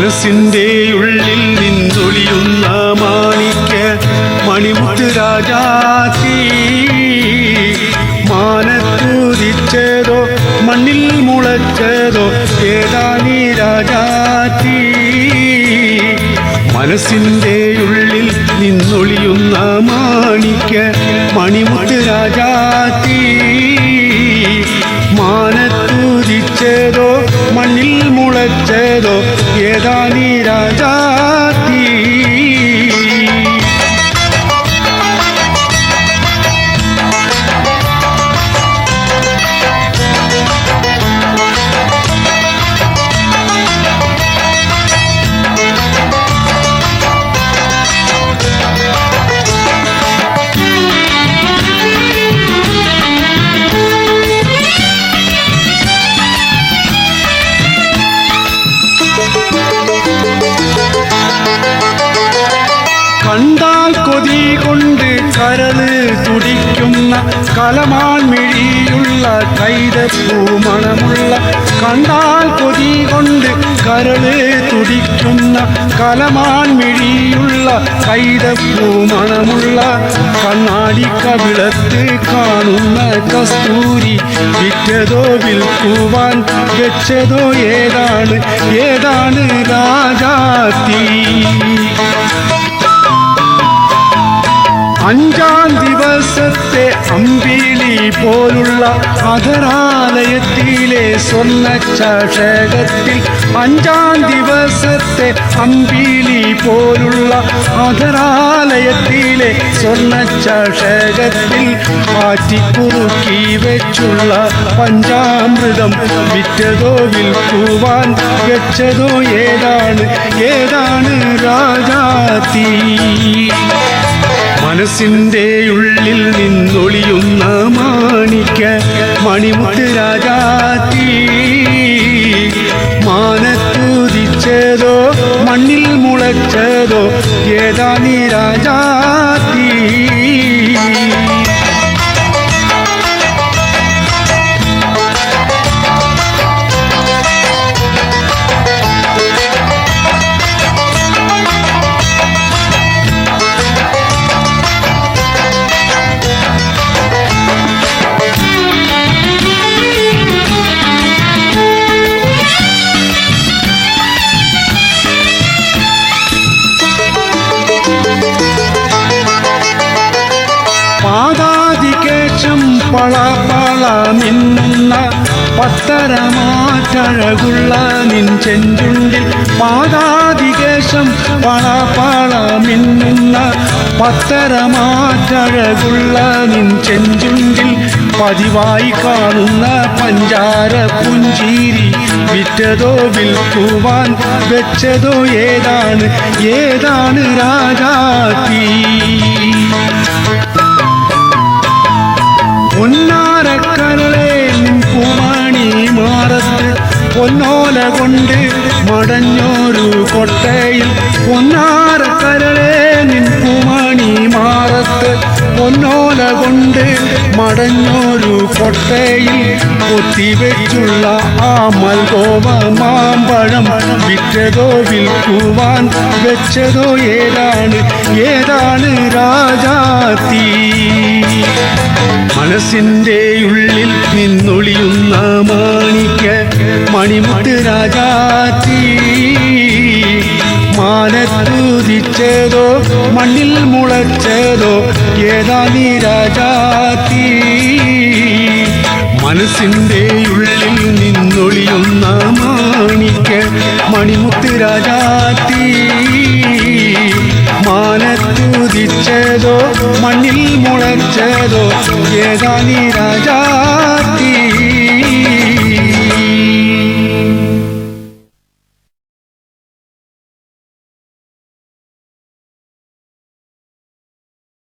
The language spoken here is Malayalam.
മനസ്സിന്റെ ഉള്ളിൽ നിന്നൊളിയുന്ന മാണിക്ക മണിമുത്ത് രാജാത്തി മാനത്തുദിച്ചതോ മണ്ണിൽ മുളച്ചതോ ഏതാനീ രാജാത്തി മനസ്സിന്റെ ഉള്ളിൽ നിന്നൊളിയുന്ന മാണിക്ക മണിമുത്ത് രാജാത്തി മാനത്തുദിച്ചതോ മണ്ണിൽ മുളച്ചതോ ഏതാനീ രാജാത്തി കണ്ടാൽ കൊതി കൊണ്ട് കരൾ തുടിക്കുന്ന കലമാൻ മിഴിയുള്ള കൈതപ്പൂ മണമുള്ള കണ്ടാൽ കൊതി കൊണ്ട് കരൾ തുടിക്കുന്ന കലമാൻ മിഴിയുള്ള കൈതപ്പൂ മണമുള്ള കണ്ണാടി കവിളത്ത് കാണുന്ന കസ്തൂരി വിറ്റതോ വിൽക്കുവാൻ വെച്ചതോ ഏതാണ്? ഏതാണ് രാജാത്തി അഞ്ചാം ദിവസത്തെ അമ്പിളി പോലുള്ള അധരാലയത്തിലെ സ്വർണ ചഷകത്തിൽ അഞ്ചാം ദിവസത്തെ അമ്പിളി പോലുള്ള അധരാലയത്തിലെ സ്വർണ ചഷകത്തിൽ ആറ്റിക്കുറുക്കി വെച്ചുള്ള പഞ്ചാമൃതം വിറ്റതോ വിൽക്കുവാൻ വെച്ചതോ ഏതാണ്? ഏതാണ് രാജാത്തി മനസ്സിന്റെ ഉള്ളിൽ നിന്നൊളിയുന്ന മാണിക്ക മണിമുട്ട് രാജാത്തി മാനത്തുദിച്ചതോ മണ്ണിൽ മുളച്ചതോ ഏതാ നീ രാജാത്തി മിന്നുന്ന പത്തരമാറ്റഴകുള്ള നിൻ ചെഞ്ചുണ്ടിൽ പാതാതികേശം പളപള മിന്നുന്ന പത്തരമാറ്റഴകുള്ള നിൻ ചെഞ്ചുണ്ടിൽ പതിവായി കാണുന്ന പഞ്ചാര പുഞ്ചീരി വിറ്റതോ വിൽക്കുവാൻ വെച്ചതോ ഏതാണ്? ഏതാണ് രാജാത്തി പൊന്നോല കൊണ്ട് മടഞ്ഞോരു കൊട്ടയിൽ പൊന്നാരക്കരളെ നിൻ നിൻകുമണി മാറത്ത്. പൊന്നോല കൊണ്ട് മടഞ്ഞോരു കൊട്ടയിൽ കൊത്തിവെച്ചുള്ള ആ മൽഗോവ മാമ്പഴം വിറ്റതോ വിൽക്കുവാൻ വെച്ചതോ ഏതാണ്? ഏതാണ് രാജാത്തി മനസ്സിന്റെ ഉള്ളിൽ നിന്നൊളിയുന്ന മാണിക്ക മണിമുട്ട് രാജാത്തി മാനത്തുദിച്ചതോ മണ്ണിൽ മുളച്ചതോ ഏതാ നീ രാജാത്തി മനസ്സിന്റെ ഉള്ളിൽ നിന്നൊളിയുന്ന മാണിക്ക മണിമുത്ത് രാജാത്തി മാനത്തുദിച്ചതോ മണ്ണിൽ മുളച്ചതോ ഏതാ നീ രാജാത്തി